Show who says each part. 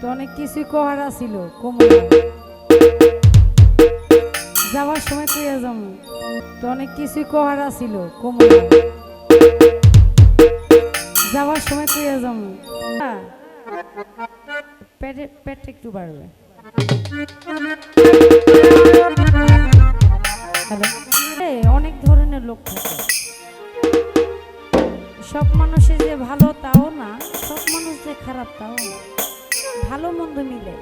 Speaker 1: তো অনেক কিছুই কহারা ছিল কোমর। যাওয়ার সময় কইয়া যাব তো অনেক কিছুই কহারা ছিল কোমর। যাওয়ার সময় কইয়া যাব। পেটে পেট একটু বাড়বে। অনেক ধরনের লোক থাকে। সব মানুষের যে ভালো তাও না, সব মানুষ যে খারাপ তাও না। ভালো মন্দ মিলে।